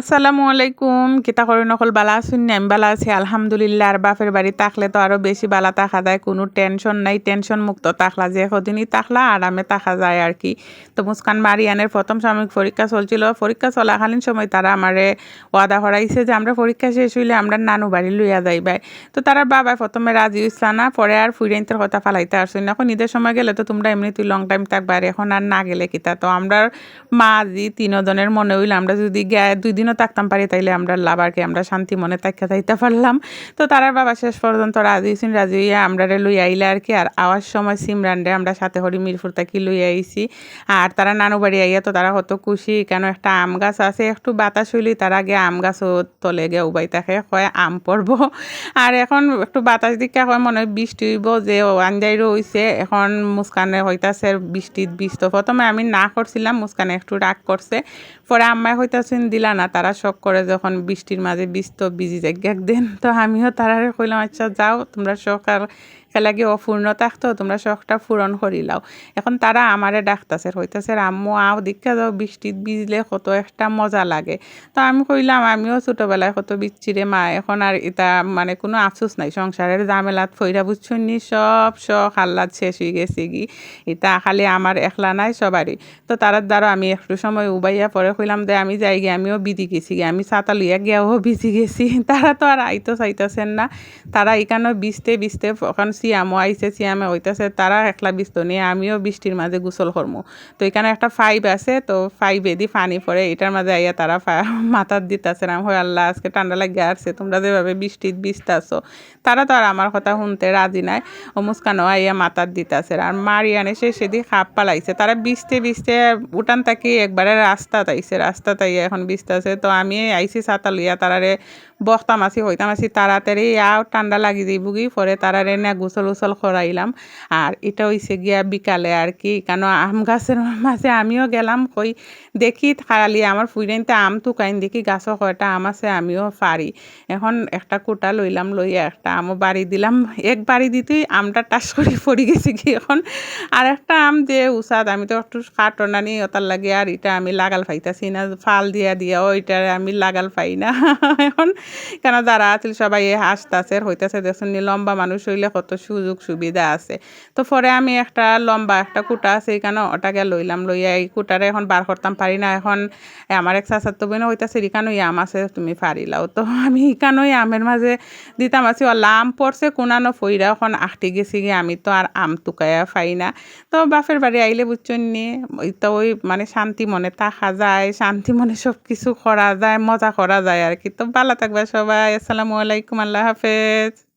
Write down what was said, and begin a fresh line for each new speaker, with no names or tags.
আসসালামু আলাইকুম। কিতা করে নকল বালা আছেন আমি বালা আছি, আলহামদুলিল্লাহ। আর বাপের বাড়ি থাকলে তো আরও বেশি বালা থাকা যায়, কোনো টেনশন নাই। টেনশন মুক্ত থাকলা যে কদিনই থাকলা আরামে থাকা যায় আর কি। তো মুস্কান মারিয়ানের প্রথম সাময়িক পরীক্ষা চলছিল। পরীক্ষা চলাকালীন সময় তারা আমারে ওয়াদা হরাইছে যে, আমরা পরীক্ষা শেষ হইলে আমরা নানু বাড়ি লইয়া যাইবাই তো তারা বাবা প্রথমে রাজি হইসা না, পরে আর ফুইরাইনতের কথা ফালাইতে আসছেন এখন ঈদের সময় গেলে তো তোমরা এমনি তুই লং টাইম থাকবা, আর এখন আর না গেলে কিতা? তো আমরা মা জি তিনজনের মনে হইলে, আমরা যদি দুই দিনও থাকতাম পারি, তাইলে আমরা লাভারকে আমরা শান্তি মনে তাক্কা থাইতে পারলাম। তো তারা বাবা শেষ পর্যন্ত রাজি হয়েছেন রাজি হইয়া আমরা লই আইলে আর কি, আর আওয়ার সময় সিমরানরে আমরা সাথে হরি মিরপুর থাকি লই আইছি। আর তারা নানু বাড়ি আইয়া তো তারা কত খুশি, কেন একটা আম গাছ আছে, একটু বাতাস হইলি তার আগে আম গাছও তলে গে উবাই থাকে কয় আম পড়ব। আর এখন একটু বাতাস দিকে হয়, মনে হয় বৃষ্টি হইব, যে আঞ্জাইরও হইছে, এখন মুস্কানে হইতাছে বৃষ্টিত বৃষ্টি। প্রথমে আমি না করছিলাম, মুস্কানে একটু রাগ করছে, পরে আম্মায় হইতাছেন, দিলা না তারা শখ করে যখন বৃষ্টির মাঝে বৃষ্টি বিজি যাই দেন। তো আমিও তারা কইলাম আচ্ছা যাও, তোমরা শখ আর লাগে অপূর্ণ থাকতো তোমরা শখটা পূরণ করিলাও এখন তারা আমারে ডাকতাছে হইতাছে আম্মু আও দীক্ষা যাও, বৃষ্টিত ভিজলে কত একটা মজা লাগে। তো আমি কইলাম, আমিও ছোটোবেলায় কত বিচ্ছিরে মা, এখন আর এটা মানে কোনো আফসোস নাই, সংসারের জামেলাত ফইরা বুঝছনি সব শখ আহ্লাদ শেষ হয়ে গেছে গি। এটা খালি আমার একলা নাই সবারই তো তার দ্বারা আমি একটু সময় উবাইয়া পরে কইলাম যে আমি যাই গিয়ে আমিও বিধি গেছি গে, আমি ছাতা লইয়া গিয়াও বিজি গেছি। তারা তো আর আইতো চাইতেছেন না। তারা এখানেও বিছতে বিছতে ওখান সিয়ামও আইসে সিয়ামে হইতেছে, তারা একলা বিস্ত নিয়ে আমিও বৃষ্টির মাঝে গোসল করমু। তো এখানে একটা ফাইভ আছে, তো ফাইভে দি পানি পড়ে, এটার মাঝে আইয়া তারা মাথার দিতেছে না। হয় আল্লাহ, আজকে ঠান্ডা লাগে আসছে তোমরা যেভাবে বৃষ্টির আসো তারা তো আর আমার কথা শুনতে রাজি নাই। ও মুস্কানও আইয়া মাথার দিতেছে আর মারিয়ানে সে সেদিন খাপ পালাইছে। তারা বিছতে বিছতে উঠান তাকি একবারে রাস্তা তাইছে রাস্তা তাইয়া এখন বিছতেছে তো আমি আইসি ছাতা লইয়া, তারারে বখতাম আছি হইতাম তাড়াতাড়ি, আও ঠান্ডা লাগি যাইব গি পরে তারারে না গোসল উসল করাইলাম আর এটা হইছে গিয়া বিকালে আর কি, কেন আম গাছের মাঝে আমিও গেলাম কই, দেখি খালি আমার ফুইরাইনতে আম তুকাইন দেখি গাছও কয়টা আম আছে, আমিও পারি। এখন একটা কোটা লইলাম, লইয়া একটা আমও বাড়ি দিলাম। এক বাড়ি দিতেই আমটা টাস করে পড়ে গেছি কি এখন। আর একটা আম যে উসাদ, আমি তো একটু কাটনা নি ওটার লাগে আর এটা আমি লাগাল পাইতাছি না, ফাল দিয়া দিয়া ওইটার আমি লাগাল পাই না। এখন কেন যারা আছিল সবাই হাসতাছে হইতাছে দেখুন লম্বা মানুষ হইলে কত সুযোগ সুবিধা আছে। তো পরে আমি একটা লম্বা একটা কুটা আছে এখানে ওটাকে লইলাম লইয়া এই কুটারে এখন বার করতাম পারি না এখন আমার এক চাচার তো বোন হইতাছে এখানেই আম আছে, তুমি পারিলাও তো আমি এখানেই আমের মাঝে দিতাম আছি ও আম পড়ছে কোনানো ফইরা এখন আঁকটি গেছি গিয়ে আমি তো আর আম টুকাইয়া পাই না। তো বাপের বাড়ি আইলে বুঝছেন নিয়ে ওই তো ওই মানে শান্তি মনে থাকা যায়, শান্তি মনে সব কিছু করা যায়, মজা করা যায় আর কি। তো ভালো থাকবে সবাই, আসসালামু আলাইকুম, আল্লাহ হাফেজ।